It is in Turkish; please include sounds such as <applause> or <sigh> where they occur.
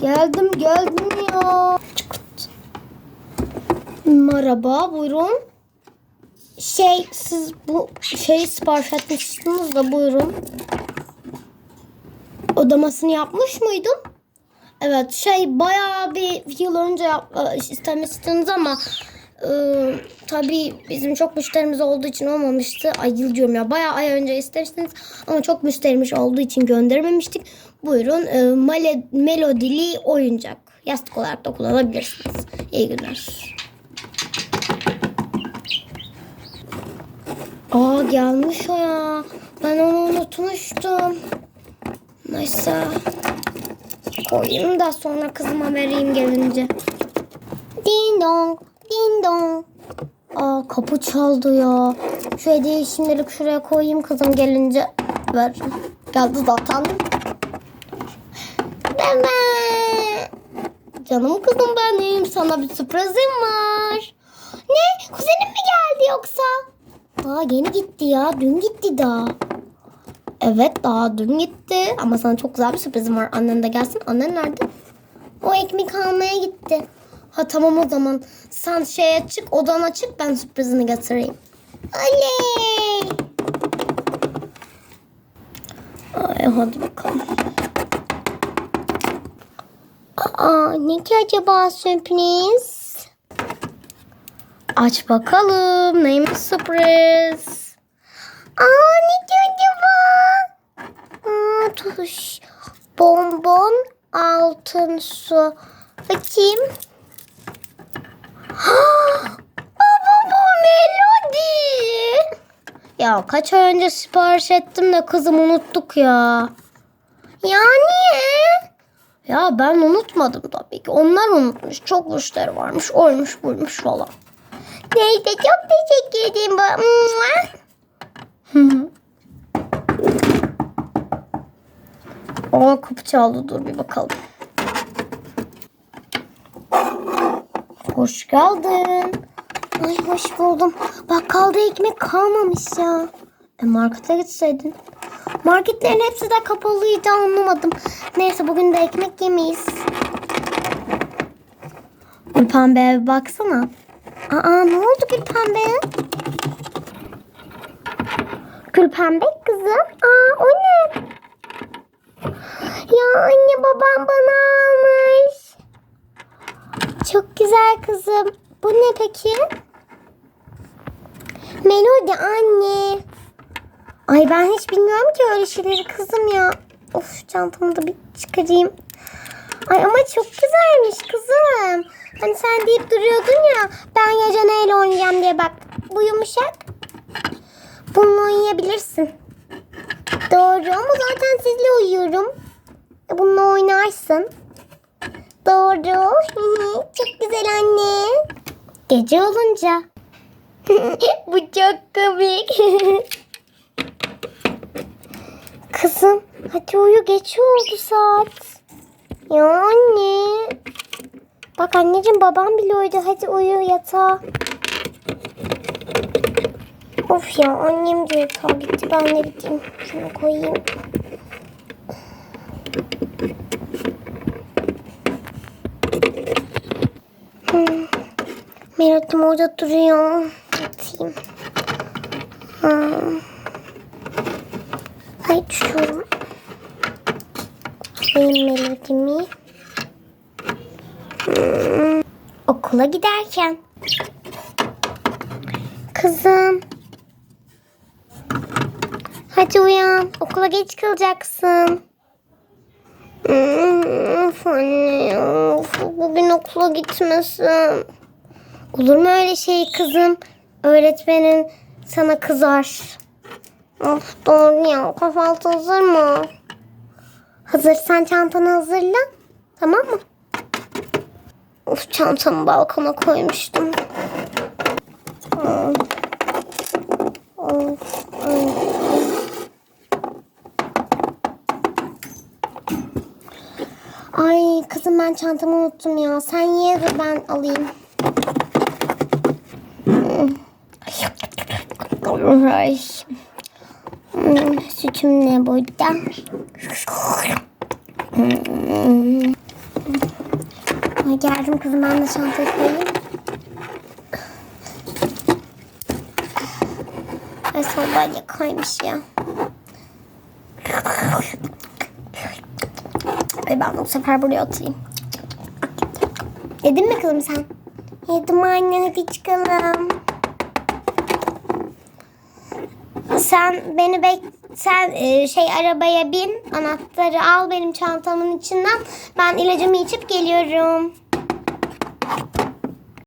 Geldim geldim ya. Merhaba buyurun. Şey siz bu şeyi sipariş etmiştiniz de buyurun. Ödemesini yapmış mıydın? Evet şey bayağı bir yıl önce yap, e, istemiştiniz ama e, tabii bizim çok müşterimiz olduğu için olmamıştı. Ay yıl diyorum ya bayağı ay önce istemiştiniz ama çok müşterimiz olduğu için göndermemiştik. Buyurun e, mele, melodili oyuncak. Yastık olarak da kullanabilirsiniz. İyi günler. Aa gelmiş o ya. Ben onu unutmuştum. Neyse. Koyayım da sonra kızıma vereyim gelince. Ding dong, ding dong. Aa kapı çaldı ya. Şu hediyeyi şimdilik şuraya koyayım kızım gelince ver. Geldi zaten. Canım kızım benim. Sana bir sürprizim var. Ne? Kuzenim mi geldi yoksa? Daha yeni gitti ya. Dün gitti daha. Evet daha dün gitti. Ama sana çok güzel bir sürprizim var. Annen de gelsin. Annen nerede? O ekmek almaya gitti. Ha tamam o zaman. Sen şeye çık odana çık ben sürprizini getireyim. Oley. Ay hadi bakalım. Aa ne ki acaba sürpriz? Aç bakalım neymiş sürpriz? Aa ne ki acaba? Aa tuş. Bonbon altın su. Bakayım. <gasps> Baba bu melodi. Ya kaç ay önce sipariş ettim de kızım unuttuk ya. Ya niye? Ya ben unutmadım tabii ki. Onlar unutmuş. Çok müşteri varmış. Oymuş buymuş falan. Neyse çok teşekkür ederim. Aa kapı çaldı dur bir bakalım. Hoş geldin. Ay hoş buldum. Bakkalda ekmek kalmamış ya. E markete gitseydin. Marketlerin hepsi de kapalıydı anlamadım. Neyse bugün de ekmek yemeyiz. Bir baksana. Aa ne oldu Gülpembe'ye? Gülpembe kızım. Aa o ne? Ya anne babam bana almış. Çok güzel kızım. Bu ne peki? Melodi anne. Ay ben hiç bilmiyorum ki öyle şeyleri kızım ya. Of çantamı da bir çıkarayım. Ay ama çok güzelmiş kızım. Hani sen deyip duruyordun ya ben ya neyle oynayacağım diye bak. Bu yumuşak. Bununla oynayabilirsin. Doğru ama zaten sizle uyuyorum. E, Bununla oynarsın. Doğru. çok güzel anne. Gece olunca. <laughs> Bu çok komik. <laughs> Kızım hadi uyu geç oldu saat. Ya anne. Bak anneciğim babam bile uyudu. Hadi uyu yatağa. Of ya annem de yatağa gitti. Ben de gideyim. Şunu koyayım. Hmm. Merakım orada duruyor. Yatayım. Hmm. Ay düşüyorum. Benim melodimi. Okula giderken. Kızım. Hadi uyan. Okula geç kalacaksın. Of anne. Of, bugün okula gitmesin. Olur mu öyle şey kızım? Öğretmenin sana kızar. Of doğru ya. Kahvaltı hazır mı? Hazır. Sen çantanı hazırla. Tamam mı? Of çantamı balkona koymuştum. Of. Of. ay. Kızım ben çantamı unuttum ya. Sen ye de ben alayım. Ay. Hmm, Sütüm ne burada? Hmm. geldim kızım ben de çantayı koyayım. Ay sandalye kaymış ya. Ay ben bu sefer buraya oturayım. Yedin mi kızım sen? Yedim anne hadi çıkalım. Sen beni bek sen e, şey arabaya bin anahtarı al benim çantamın içinden ben ilacımı içip geliyorum.